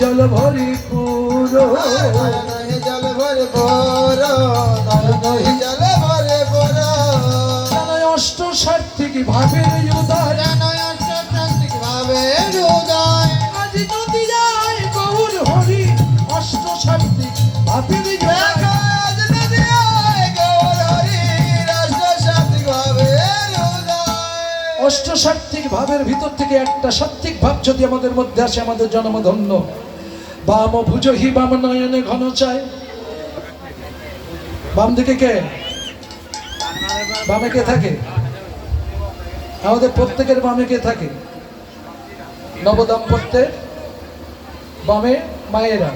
জল ভরিপুর দয়া নহি জল ভরে পর। দয়া জল ভরে পর অষ্ট ভাবের উদয় অষ্টপ্রান্তিক ভাবে হরি, অষ্ট সাত্বিক ভাবের জয়। আজ নদী আয় গৌর হরি রাষ্ট্রশান্তিক ভাবে অষ্ট সাত্বিক ভাবের ভিতর থেকে একটা সাত্বিক ভাব যদি আমাদের মধ্যে আসে, আমাদের জন্ম বাম ভুজহি বাম নয়নে ঘন চায় বাম দিকে কে? বামে কে থাকে? আমাদের প্রত্যেকের বামে কে থাকে? নবদাম্পত্যের বামে মায়েরা,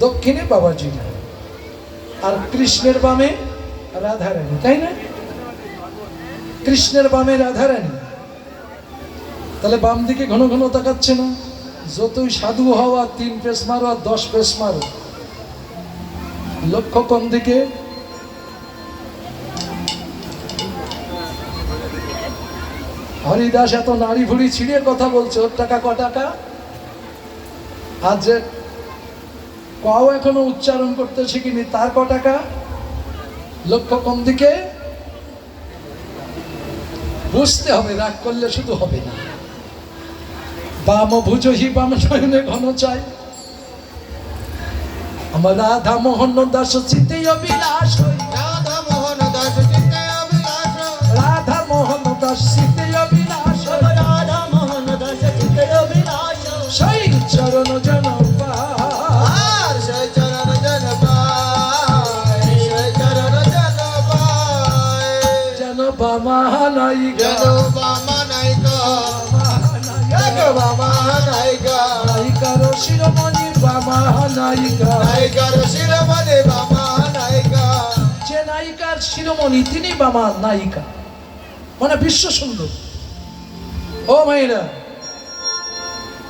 দক্ষিণে বাবাজিরা, আর কৃষ্ণের বামে রাধারানী, তাই না? কৃষ্ণের বামে রাধারানী। তাহলে বাম দিকে ঘন ঘন তাকাচ্ছে না। যতই সাধু হওয়া, তিন পেস মারো আর দশ পেস মারো। লক্ষ্য কোন দিকে? হরিদাস এত নাড়ি ভুড়ি ছিঁড়ে কথা বলছে, ওর টাকা ক টাকা? আর যে কাও এখনও উচ্চারণ করতে শিখিনি তার ক টাকা? লক্ষ্য কোন দিকে? বুঝতে হবে, রাগ করলে শুধু হবে না। বাম ভুজহি বাম শয়নে ঘন চাই। আমার রাধা মোহন দাস চিতে অবিলাস। রাধা মোহন দাস চিত্তে অভিলাষ রাধা মোহন দাস চিতে অবিলাস। রাধা মোহন দাস চিত্তে অভিলাষ সেই চরণ জন পায়। সেই নায়িকার শিরোমণি যে নায়িকার শিরোমণি তিনি নায়িকা। মানে বিশ্ব সুন্দর ও মায়েরা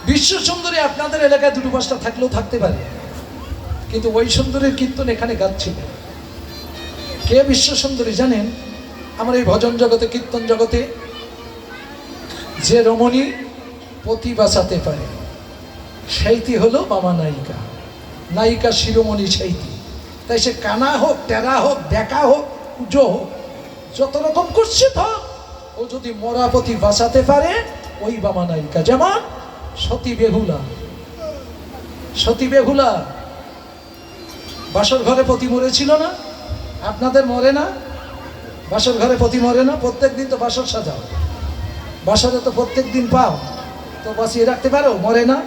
বিশ্ব সুন্দরী আপনাদের এলাকায় দুটো পাঁচটা থাকলেও থাকতে পারে। কিন্তু ওই সুন্দরীর কীর্তন এখানে গাচ্ছিল কে বিশ্ব সুন্দরী জানেন? আমার এই ভজন জগতে কীর্তন জগতে যে রমণী পতি বাঁচাতে পারে। সেইটি হলো মামা নায়িকা। নায়িকা শিরোমণি সেইটি। তাই সে কানা হোক, টেরা হোক বেকা হোক পুজো হোক, যত রকম কুৎসিত হোক, ও যদি মরাপতি বাঁচাতে পারে, ওই বামা নায়িকা। যেমন সতী বেহুলা। সতী বেহুলা, বাসর ঘরে পতি মরেছিল না? আপনাদের মরে না? বাসর ঘরে পতি মরে না? প্রত্যেক দিন তো বাসর সাজাও। বাসরে তো প্রত্যেক দিন পাও। তো বাঁচিয়ে রাখতে পারো? মরে না।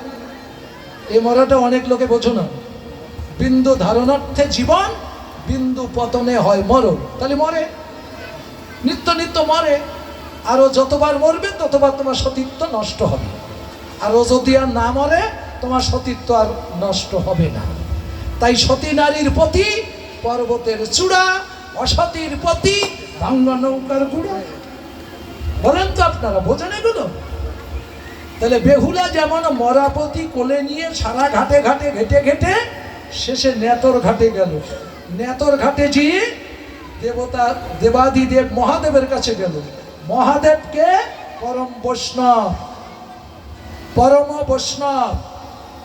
এই মরাটা অনেক লোকে বোঝো না। বিন্দু ধারণার্থে জীবন, বিন্দু পতনে হয় মরণ। তাহলে মরে। নিত্য নিত্য মরে। আরও যতবার মরবে, ততবার তোমার সতীত্ব নষ্ট হবে। আরও যদি আর না মরে, তোমার সতীত্ব আর নষ্ট হবে না। তাই সতী নারীর প্রতি, পর্বতের চূড়া, অসতীর প্রতি ভাঙ্গা নৌকার গুড়া। বলেন তো আপনারা, বোঝেন এগুলো? তাহলে বেহুলা যেমন মরাপতি কোলে নিয়ে সারা ঘাটে ঘাটে ঘেটে ঘেটে শেষে নেতর ঘাটে গেল। নেতর ঘাটে গিয়ে দেবতা দেবাদিদেব মহাদেবের কাছে গেল। মহাদেবকে পরম বৈষ্ণব পরম বৈষ্ণব।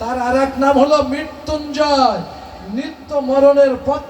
তার আর এক নাম হলো মৃত্যুঞ্জয়। নিত্য মরণের পথ